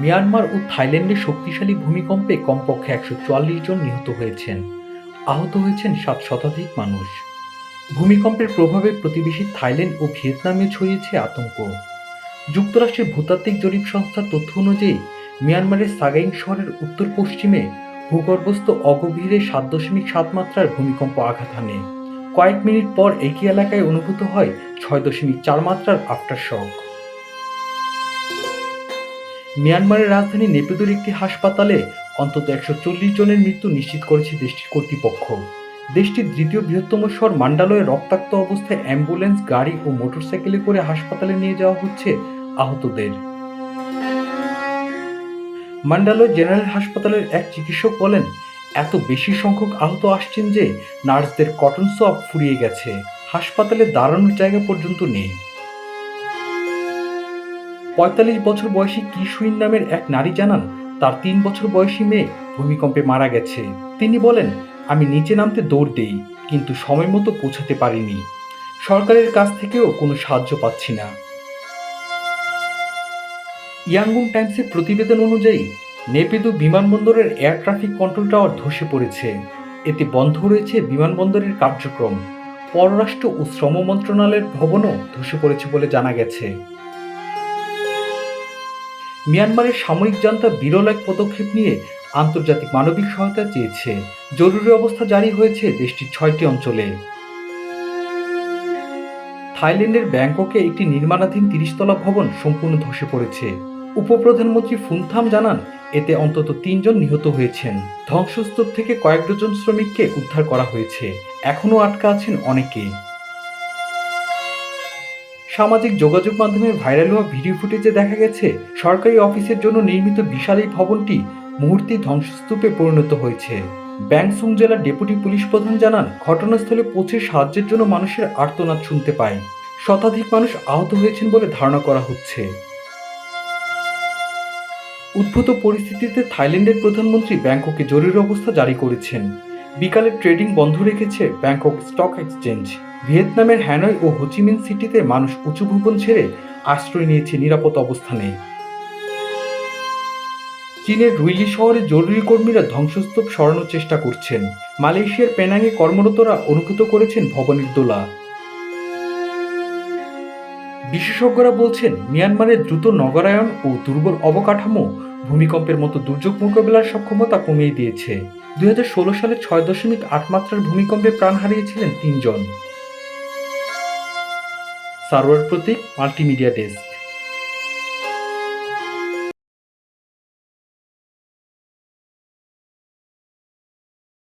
Myanmar ও থাইল্যান্ডে শক্তিশালী ভূমিকম্পে কমপক্ষে একশো চুয়াল্লিশ জন নিহত হয়েছেন। আহত হয়েছেন সাত শতাধিক মানুষ। ভূমিকম্পের প্রভাবে প্রতিবেশী থাইল্যান্ড ও ভিয়েতনামে ছড়িয়েছে আতঙ্ক। যুক্তরাষ্ট্রের ভূতাত্ত্বিক জরিপ সংস্থার তথ্য অনুযায়ী, মিয়ানমারের সাগাইং শহরের উত্তর পশ্চিমে ভূগর্ভস্থ অগভীরে সাত দশমিক সাত মাত্রার ভূমিকম্প আঘাত হানে। কয়েক মিনিট পর একই এলাকায় অনুভূত হয় ছয় দশমিক চার মাত্রার আফটার শক মিয়ানমারের রাজধানী নেপিদোর একটি হাসপাতালে অন্তত একশো চল্লিশ জনের মৃত্যু নিশ্চিত করেছে দেশটির কর্তৃপক্ষ। দেশটির দ্বিতীয় বৃহত্তম শহর মান্ডালয়ে রক্তাক্ত অবস্থায় অ্যাম্বুলেন্স, গাড়ি ও মোটরসাইকেলে করে হাসপাতালে নিয়ে যাওয়া হচ্ছে আহতদের। মান্ডালয় জেনারেল হাসপাতালের এক চিকিৎসক বলেন, এত বেশি সংখ্যক আহত আসছেন যে নার্সদের কটন সোয়াব ফুরিয়ে গেছে। হাসপাতালে দাঁড়ানোর জায়গা পর্যন্ত নেই। পঁয়তাল্লিশ বছর বয়সী কিশুইন নামের এক নারী জানান, তার তিন বছর বয়সী মেয়ে ভূমিকম্পে মারা গেছে। তিনি বলেন, আমি নিচে নামতে দৌড় দেই, কিন্তু সময় মতো পৌঁছাতে পারিনি। সরকারের কাছ থেকেও কোনো সাহায্য পাচ্ছি না। ইয়াঙ্গুন টাইমসের প্রতিবেদন অনুযায়ী, নেপিদু বিমানবন্দরের এয়ার ট্রাফিক কন্ট্রোল টাওয়ার ধসে পড়েছে। এতে বন্ধ রয়েছে বিমানবন্দরের কার্যক্রম। পররাষ্ট্র ও শ্রম মন্ত্রণালয়ের ভবনও ধসে পড়েছে বলে জানা গেছে। মিয়ানমারের সামরিক জান্তা বিরল এক পদক্ষেপ নিয়ে আন্তর্জাতিক মানবিক সহায়তা চেয়েছে। জরুরি অবস্থা জারি হয়েছে দেশটির ছয়টি অঞ্চলে। থাইল্যান্ডের ব্যাংককে একটি নির্মাণাধীন তিরিশতলা ভবন সম্পূর্ণ ধসে পড়েছে। উপপ্রধানমন্ত্রী ফুনথাম জানান, এতে অন্তত তিনজন নিহত হয়েছেন। ধ্বংসস্তূপ থেকে কয়েক ডজন শ্রমিককে উদ্ধার করা হয়েছে। এখনও আটকা আছেন অনেকে। সামাজিক যোগাযোগ মাধ্যমে ভাইরাল হওয়া ভিডিও ফুটেজে দেখা গেছে, সরকারি অফিসের জন্য নির্মিত বিশাল এই ভবনটি মুহূর্তে ধ্বংসস্তূপে পরিণত হয়েছে। ব্যাংসুং জেলার ডেপুটি পুলিশ প্রধান জানান, ঘটনাস্থলে পৌঁছে সাহায্যের জন্য মানুষের আর্তনাদ শুনতে পায়। শতাধিক মানুষ আহত হয়েছেন বলে ধারণা করা হচ্ছে। উদ্ভূত পরিস্থিতিতে থাইল্যান্ডের প্রধানমন্ত্রী ব্যাংককে জরুরি অবস্থা জারি করেছেন। বিকালে ট্রেডিং বন্ধ রেখেছে ব্যাংকক স্টক এক্সচেঞ্জ। ভিয়েতনামের হ্যানয় ও হোচিমিন সিটিতে মানুষ উঁচু ভবন ছেড়ে আশ্রয় নিয়েছে নিরাপদ অবস্থানে। চীনের রুইলি শহরে জরুরি কর্মীরা ধ্বংসস্তূপ সরানোর চেষ্টা করছেন। মালয়েশিয়ার পেনাঙে কর্মরতরা অনুভূত করেছেন ভবনের দোলা। বিশেষজ্ঞরা বলছেন, মিয়ানমারের দ্রুত নগরায়ন ও দুর্বল অবকাঠামো ভূমিকম্পের মতো দুর্যোগ মোকাবেলার সক্ষমতা কমিয়ে দিয়েছে। দুই হাজার ষোলো সালে ছয় দশমিক আট মাত্রার ভূমিকম্পে প্রাণ হারিয়েছিলেন তিনজন। সার্ভার প্রতীক মাল্টিমিডিয়া ডেস্ক